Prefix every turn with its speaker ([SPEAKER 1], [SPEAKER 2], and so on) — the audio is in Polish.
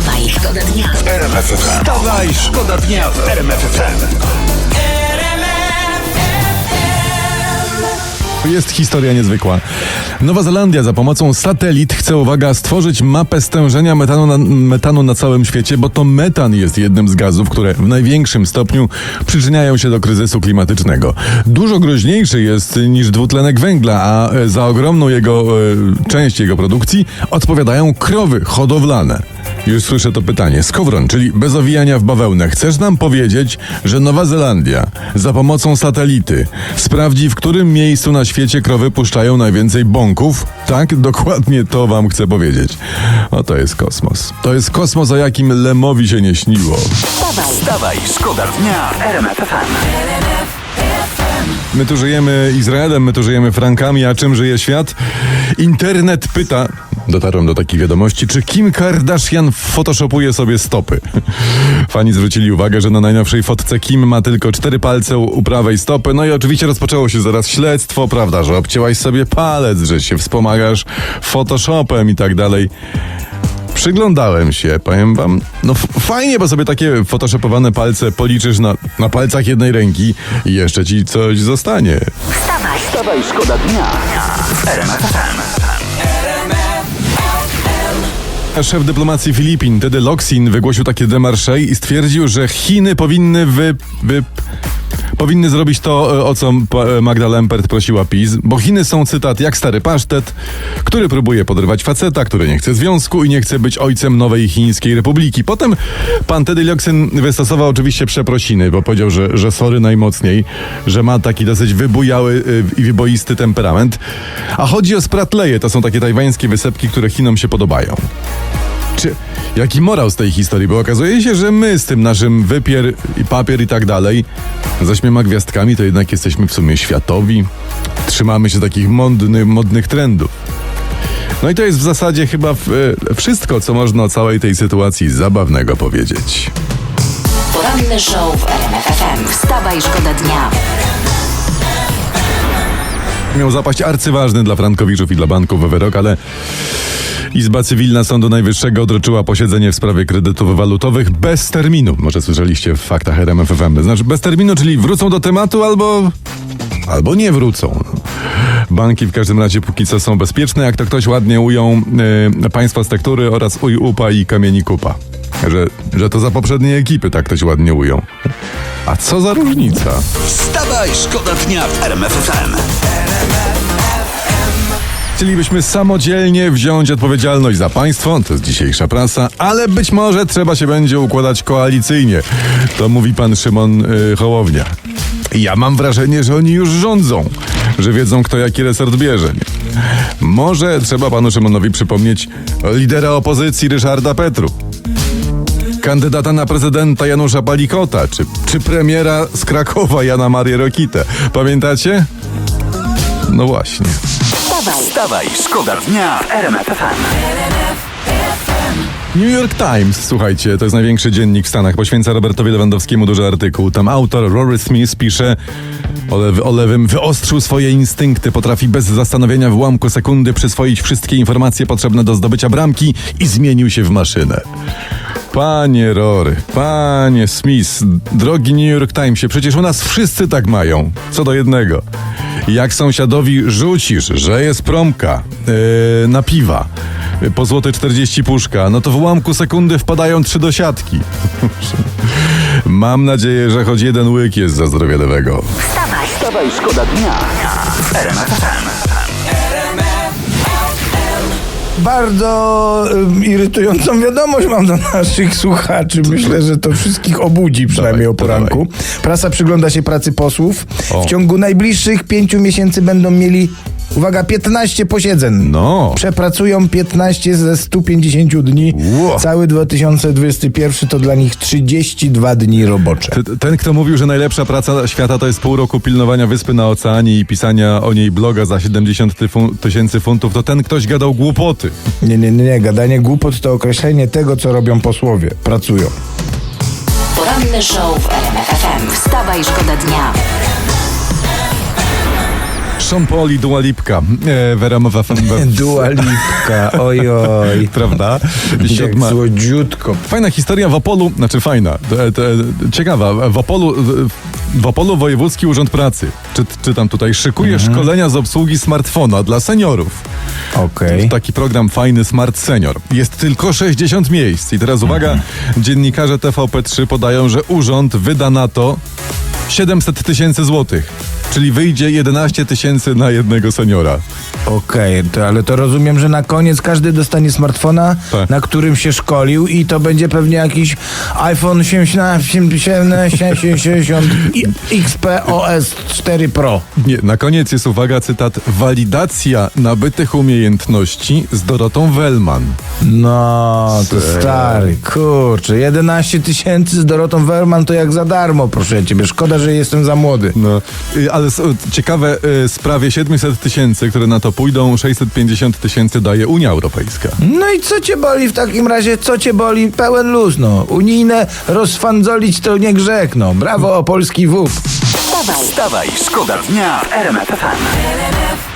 [SPEAKER 1] Wstawaj, szkoda dnia.
[SPEAKER 2] RMFFM. Wstawaj, szkoda dnia w RMFFM.
[SPEAKER 3] Jest historia niezwykła. Nowa Zelandia za pomocą satelit chce, uwaga, stworzyć mapę stężenia metanu na, metanu na całym świecie, bo to metan jest jednym z gazów, które w największym stopniu przyczyniają się do kryzysu klimatycznego. Dużo groźniejszy jest niż dwutlenek węgla, a e, za ogromną jego e, część jego produkcji odpowiadają krowy hodowlane. Już słyszę to pytanie. Skowron, czyli bez owijania w bawełnę, chcesz nam powiedzieć, że Nowa Zelandia za pomocą satelity sprawdzi, w którym miejscu na świecie krowy puszczają najwięcej bąków? Tak, dokładnie to wam chcę powiedzieć. O, to jest kosmos. To jest kosmos, o jakim Lemowi się nie śniło.
[SPEAKER 1] Wstawaj,
[SPEAKER 2] szkoda dnia w RMFFM.
[SPEAKER 3] My tu żyjemy Izraelem, my tu żyjemy Frankami, a czym żyje świat? Internet pyta, dotarłem do takiej wiadomości, czy Kim Kardashian photoshopuje sobie stopy. Fani zwrócili uwagę, że na najnowszej fotce Kim ma tylko cztery palce u prawej stopy, no i oczywiście rozpoczęło się zaraz śledztwo, prawda, że obcięłaś sobie palec, że się wspomagasz Photoshopem i tak dalej. Przyglądałem się, powiem wam, no fajnie, bo sobie takie photoshopowane palce policzysz na, na palcach jednej ręki i jeszcze ci coś zostanie.
[SPEAKER 1] wstawaj,
[SPEAKER 2] Wstawaj, szkoda dnia w RMFFM.
[SPEAKER 3] Szef dyplomacji Filipin, Tedy Loksin, wygłosił takie demarsze i stwierdził, że Chiny powinny wy... wy Powinny zrobić to, e, o co pa- Magda Lempert prosiła PiS, bo Chiny są, cytat, jak stary pasztet, który próbuje podrywać faceta, który nie chce związku i nie chce być ojcem nowej chińskiej republiki. Potem pan Tedy Loksin wystosował oczywiście przeprosiny, bo powiedział, że, że sorry najmocniej, że ma taki dosyć wybujały y, i wyboisty temperament. A chodzi o spratleje, to są takie tajwańskie wysepki, które Chinom się podobają. Czy jaki morał z tej historii? Bo okazuje się, że my z tym naszym wypier i papier i tak dalej, z ośmioma gwiazdkami, to jednak jesteśmy w sumie światowi. Trzymamy się takich modny, modnych trendów. No i to jest w zasadzie chyba w, e, wszystko, co można o całej tej sytuacji zabawnego powiedzieć.
[SPEAKER 1] poranny show w RMF FM. Wstawaj, szkoda dnia.
[SPEAKER 3] Miał zapaść arcyważny dla frankowiczów i dla banków wyrok, ale Izba Cywilna Sądu Najwyższego odroczyła posiedzenie w sprawie kredytów walutowych bez terminu. Może słyszeliście w faktach RMFFM. Znaczy bez terminu, czyli wrócą do tematu albo... albo nie wrócą. Banki w każdym razie póki co są bezpieczne, jak to ktoś ładnie ujął e, państwa z tektury oraz uj upa i kamieni kupa. Że, że to za poprzedniej ekipy tak ktoś ładnie ujął. A co za różnica?
[SPEAKER 2] Wstawaj, szkoda dnia w RMFFM.
[SPEAKER 3] Chcielibyśmy samodzielnie wziąć odpowiedzialność za państwo, to jest dzisiejsza prasa, ale być może trzeba się będzie układać koalicyjnie. To mówi pan Szymon y, Hołownia. Ja mam wrażenie, że oni już rządzą, że wiedzą kto jaki resort bierze. Może trzeba panu Szymonowi przypomnieć lidera opozycji Ryszarda Petru. Kandydata na prezydenta Janusza Palikota, czy, czy premiera z Krakowa Jana Marię Rokitę. Pamiętacie? No właśnie.
[SPEAKER 1] Wstawaj,
[SPEAKER 2] Wstawaj, szkoda dnia w RMFFM.
[SPEAKER 3] New York Times, słuchajcie, to jest największy dziennik w Stanach, poświęca Robertowi Lewandowskiemu duży artykuł. Tam autor Rory Smith pisze, Olew, Olewym wyostrzył swoje instynkty, potrafi bez zastanowienia w ułamku sekundy przyswoić wszystkie informacje potrzebne do zdobycia bramki i zmienił się w maszynę. Panie Rory, panie Smith, drogi New York Timesie, przecież u nas wszyscy tak mają, co do jednego. Jak sąsiadowi rzucisz, że jest promka yy, na piwa, po złote 40 puszka, no to w ułamku sekundy wpadają trzy do siatki. Mam nadzieję, że choć jeden łyk jest za zdrowie lewego.
[SPEAKER 1] wstawaj,
[SPEAKER 2] Wstawaj, szkoda dnia RMFFM.
[SPEAKER 4] Bardzo irytującą wiadomość mam do naszych słuchaczy. Myślę, że to wszystkich obudzi przynajmniej o poranku. Prasa przygląda się pracy posłów. W ciągu najbliższych pięciu miesięcy będą mieli, uwaga, 15 posiedzeń.
[SPEAKER 3] No.
[SPEAKER 4] Przepracują 15 ze 150 dni.
[SPEAKER 3] Ło.
[SPEAKER 4] Cały 2021 to dla nich 32 dni robocze.
[SPEAKER 3] Ten, kto mówił, że najlepsza praca świata to jest pół roku pilnowania wyspy na oceanie i pisania o niej bloga za 70 tyfu- tysięcy funtów, to ten ktoś gadał głupoty.
[SPEAKER 4] Nie, nie, nie, nie. Gadanie głupot to określenie tego, co robią posłowie. Pracują.
[SPEAKER 1] poranny show w RMF FM. Wstawaj, szkoda dnia.
[SPEAKER 3] Sean Paul i Dua Lipka e, FM.
[SPEAKER 4] Dua Lipka, ojoj.
[SPEAKER 3] Prawda?
[SPEAKER 4] Jak
[SPEAKER 3] Siódma.
[SPEAKER 4] słodziutko.
[SPEAKER 3] Fajna historia w Opolu, znaczy fajna, e, te, ciekawa. W Opolu, w Opolu Wojewódzki Urząd Pracy, czy, czytam tutaj, szykuje szkolenia z obsługi smartfona dla seniorów.
[SPEAKER 4] Okej.
[SPEAKER 3] Taki program fajny Smart Senior. Jest tylko 60 miejsc. I teraz uwaga, dziennikarze TVP3 podają, że urząd wyda na to 700 tysięcy złotych. Czyli wyjdzie 11 tysięcy na jednego seniora.
[SPEAKER 4] Okej, to, ale to rozumiem, że na koniec każdy dostanie smartfona,
[SPEAKER 3] Tak.
[SPEAKER 4] na którym się szkolił i to będzie pewnie jakiś iPhone 17, 60 i XPOS 4 Pro.
[SPEAKER 3] Nie, na koniec jest uwaga, cytat, walidacja nabytych umiejętności z Dorotą Wellman.
[SPEAKER 4] No, to stary, kurczę, 11 tysięcy z Dorotą Werman to jak za darmo, proszę ciebie. Szkoda, że jestem za młody.
[SPEAKER 3] No, y, ale ciekawe, y, z prawie 700 tysięcy, które na to pójdą, 650 tysięcy daje Unia Europejska.
[SPEAKER 4] No i co cię boli w takim razie? Co cię boli? Pełen luz, no. Unijne rozfandzolić to nie grzech, no. Brawo, polski WUP.
[SPEAKER 1] Wstawaj,
[SPEAKER 2] Wstawaj, szkoda dnia w RMF FM.